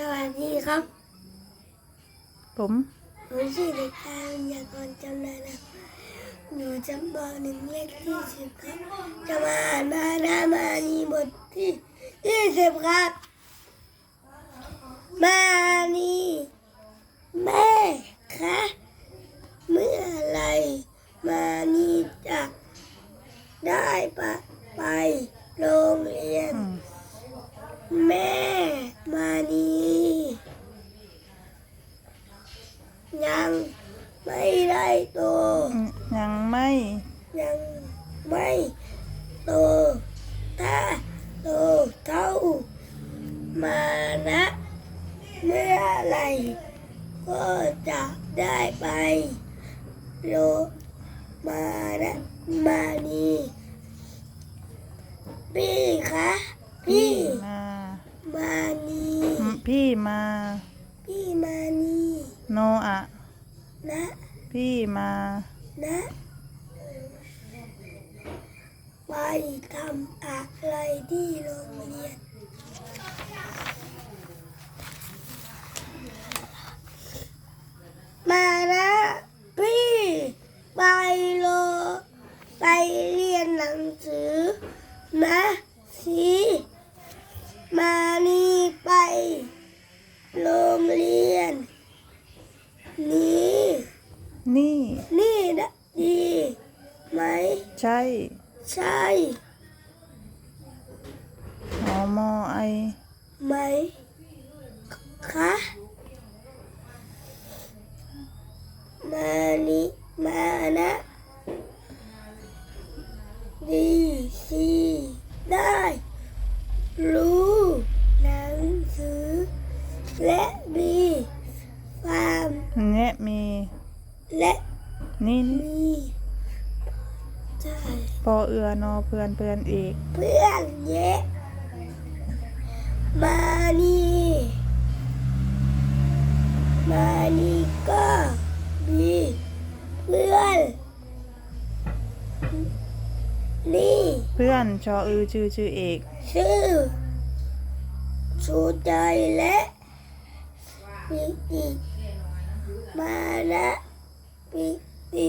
สวัสดีครับ ผมผมชื่อเด็กชายวิญญากรจำนายนะอยู่ชั้นปหนึ่งเลขที่สิบครับจะมาอ่านมานามานีบทที่ยี่สิบครับ มานีแม่คะเมื่อไหรมานีจะได้ปะไปโรงเรียนอืมแม่มานียังไม่ได้โต อืมยังไม่ ยังไม่โตถ้าโตเท่ามานะเมื่อไหรก็จะได้ไปโลมานะมานี พี่คะพี่มา มานีอืมพี่มา พี่มานีโนอะนะพี่มา นะไปทำอะไรที่โรงเรียนมานะพี่ไปโลไปเรียนหนังสือ นะสิมานี่ไป โรงเรียน นี้ นี่ นี่นะดีไหม ใช่ ใช่หอมอไอ ไหม คะ มานี่ พื่อนเพื่อนอีก เพื่อนเยะมานี่มานี่ก็มีเพื่อนนี่เพื่อนชออือชื่อชื่อเอกชื่อชูใจและปิติมานะปิติ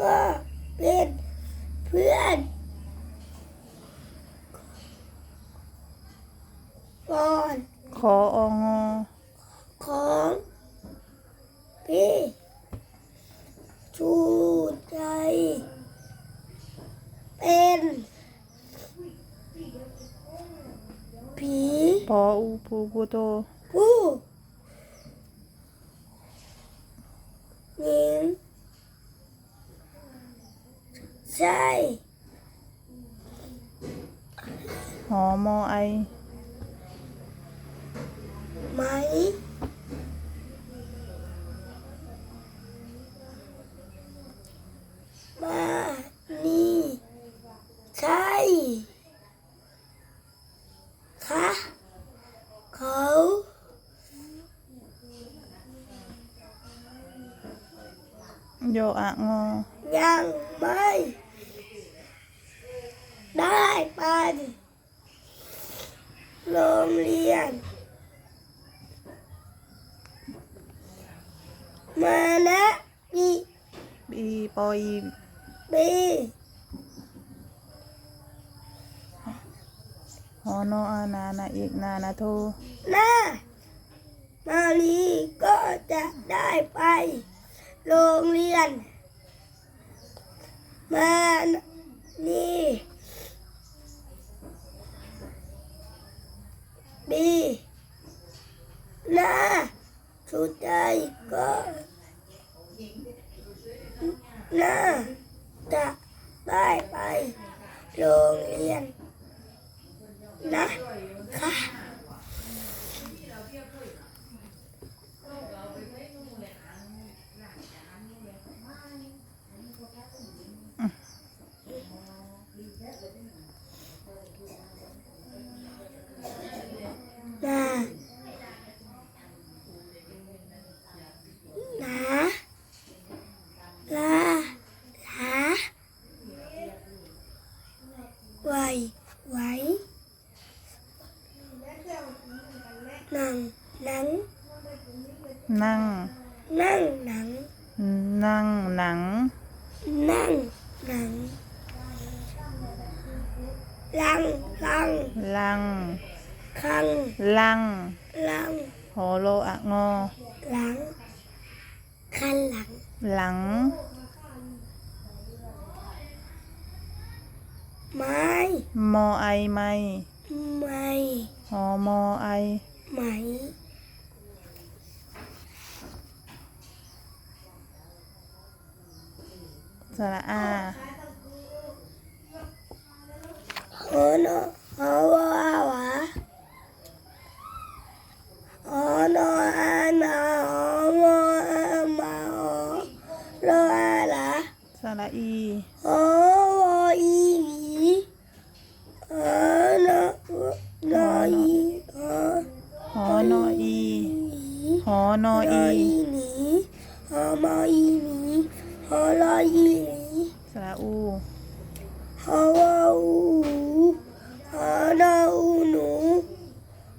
ก็เป็นเพื่อน ก่อนขอองอของพี่ชูใจ เป็นผีปออูปูปูโต ผู้หญิงใช่ หอมอไอ ไห มานี่ใช่คะเขาโยอะงอยังไม่ได้ไปโรงเรียน มานะปีบีปออีบีหอนออานานาอีกนานาโทนะมาลีก็จะได้ไป โรงเรียน มานี่บีนะสุดใจก็น่าจะได้ไปโรงเรียน นะคะ นานาลาลาไวไว หนัง นั่ง นั่ งหนัง นั่งหนัง นั่งหนัง ลังลังลัง คังลังลังหอโลอะงอ หลัง คันหลัง หลัง ไม้ มอไอไม่ ไม้หอมอไอ ไหม สระอาโอ้โนโอ้วาวะโอนอานอโมอามาโอโลอาละสระอีโอ้โออีวีโอนโนอีหอนออีหอนอโนอีอีหนีโอ้โมอี หนีโอ้โลอีหนี สระอู โอ้โออูโอ้โนอูหนู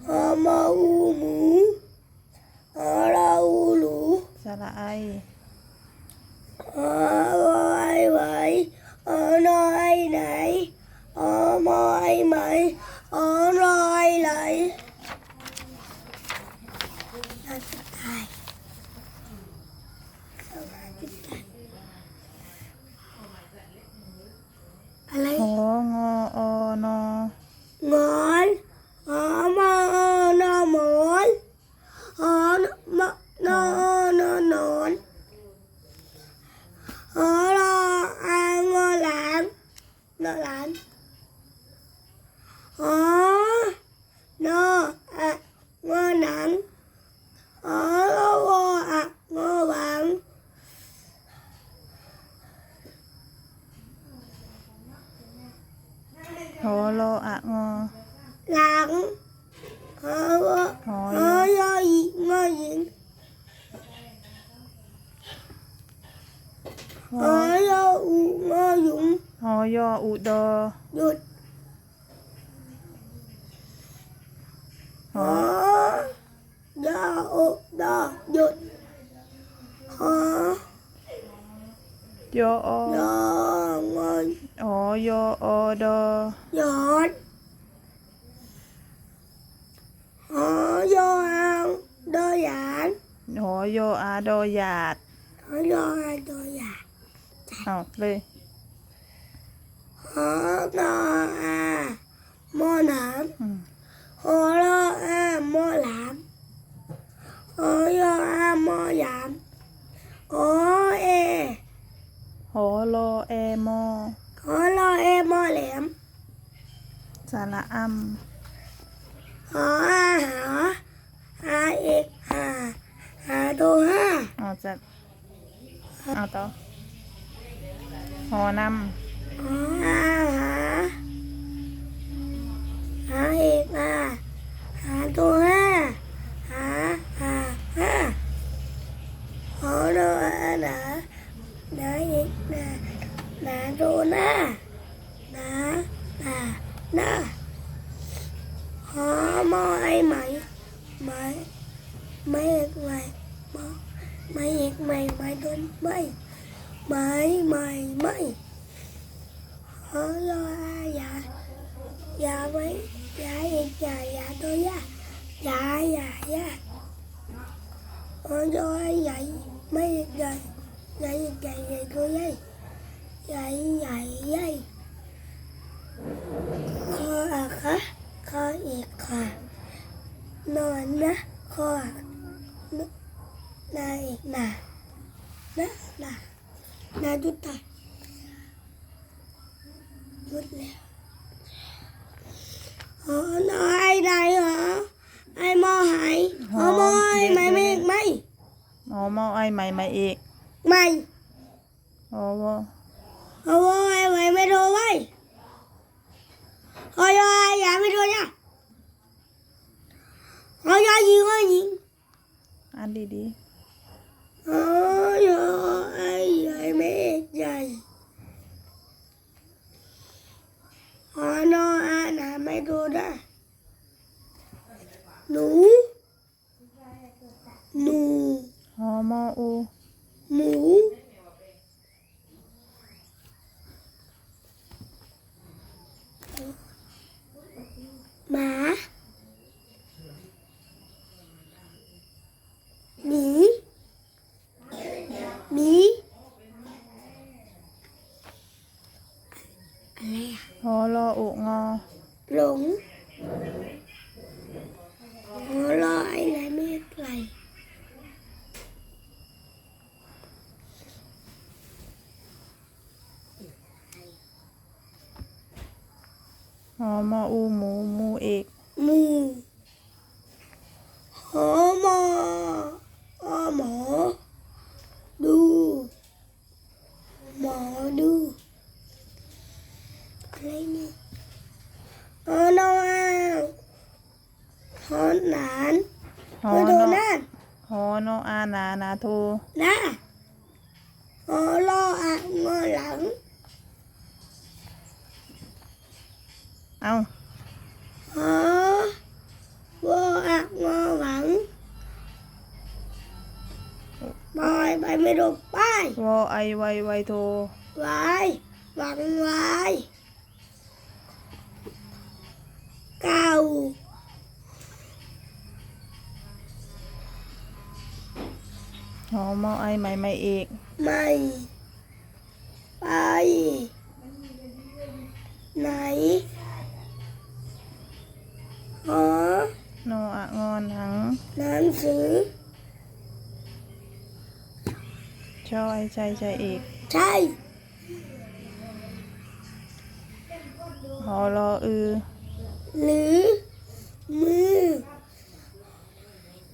โอ้โมอูหมูโอ้โลอูหลู สระไอ โอ้ไอไหวโอ้โนไอไหนโอ้โมไอไหมโอ้โนไอไหล ono ngol oma ono mol ono no no non ono ngo lan no lan o no ngo nan o ngo ngo vàng หอโลอะงอ หลังหอวอ หอ ห ย อ อ ยออีงอหญิง ห ห อ อยออูงอหยุง หอยออุดอ หยุด ห ห อ อยออุดอหยุดหอ ย ออ ยองอ หอยออดอย อดหอยออังดอหยาน หอยออาดอหยาด หอยออังดอหยาน เอาเลย หอนออามอหนาม อืม หอรออามอหลามหอยออามอหยามหอเอ หอโลแอมอ ขอรอเอมอแหลม สระอัม หออาหาหาเอกหาหาตัวห้า เอาจัดเอาต่อหอนำ หออาหาหาเอกหาหาตัวห้าหาหาห้าหอรออาหนา có mỗi mấy mày. Mày. Mày mày mày. Mày mày mày mày. Mày mày mày. Mày mày mày. Mày mày mày mày mày mày mày mày dạ dạ dạ dạ ở lo dạy mấy hạt dạy dạy dạy dạy tôi dạy dạy dạy dạy khó à khó 说 ready หอมออูหมูหมูเอก มือหอหมออหมอ ดู หมอดูอะไรนี่ฮอนอนฮอนหนาน หอ ฮอนโด นอ นัท หอนออานานาโท นะฮอรออ่ะงอหลัง เอา ฮอวออ่ะงอหลังบายไปไม่ลงไป้าย วอไอไวไวโท วายหวังวายเก่า หอมอไอใหม่ใหม่เอก ไม่ ชอไอใจใจเอกใช่หอรออือ หรือ มือ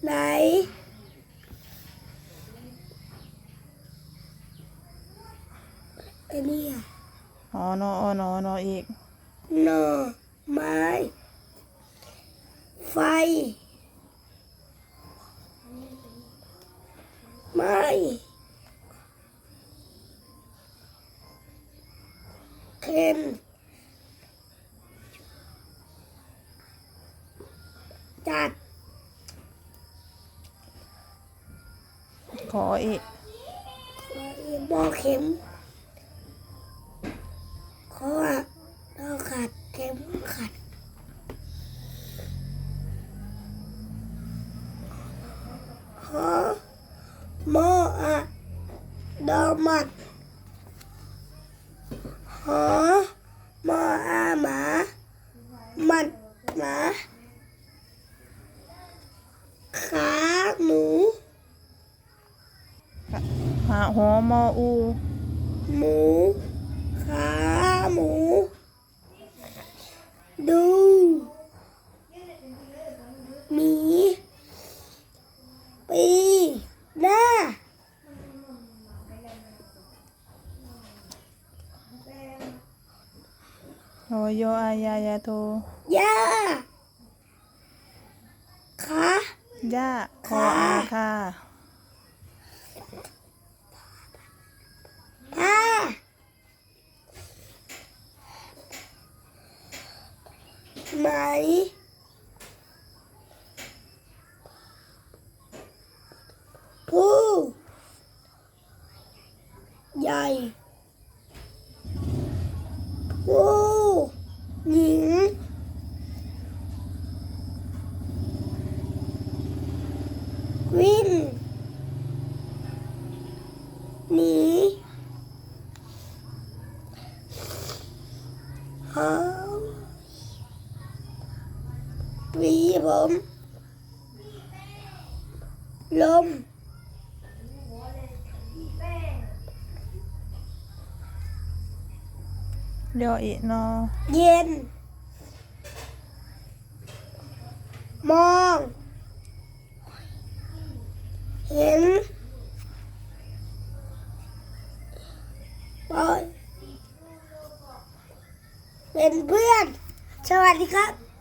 ไหนไอ้เนี่ยหอนออนอนอเอกหน่อไม้ ไฟ ไม้ เข็มจัด ขอเอกบอเข็มขออะดอขัดเข็มขัดหอมออะดอมัด หอมออาหมา มัดหมาขาหนูหาหอมออู หมู ขาหมู ดู หมี ปี หน้า หอยออายายาโทย่าขาย่าคออาคาผ้าไหมผู้ใหญ่ผู้ diễn Win Ní Hó Vi bụng Lông หาหวีผมลมยอเอกนอเย็น มอง เห็นปล่อยเป็นเพื่อน สวัสดีครับ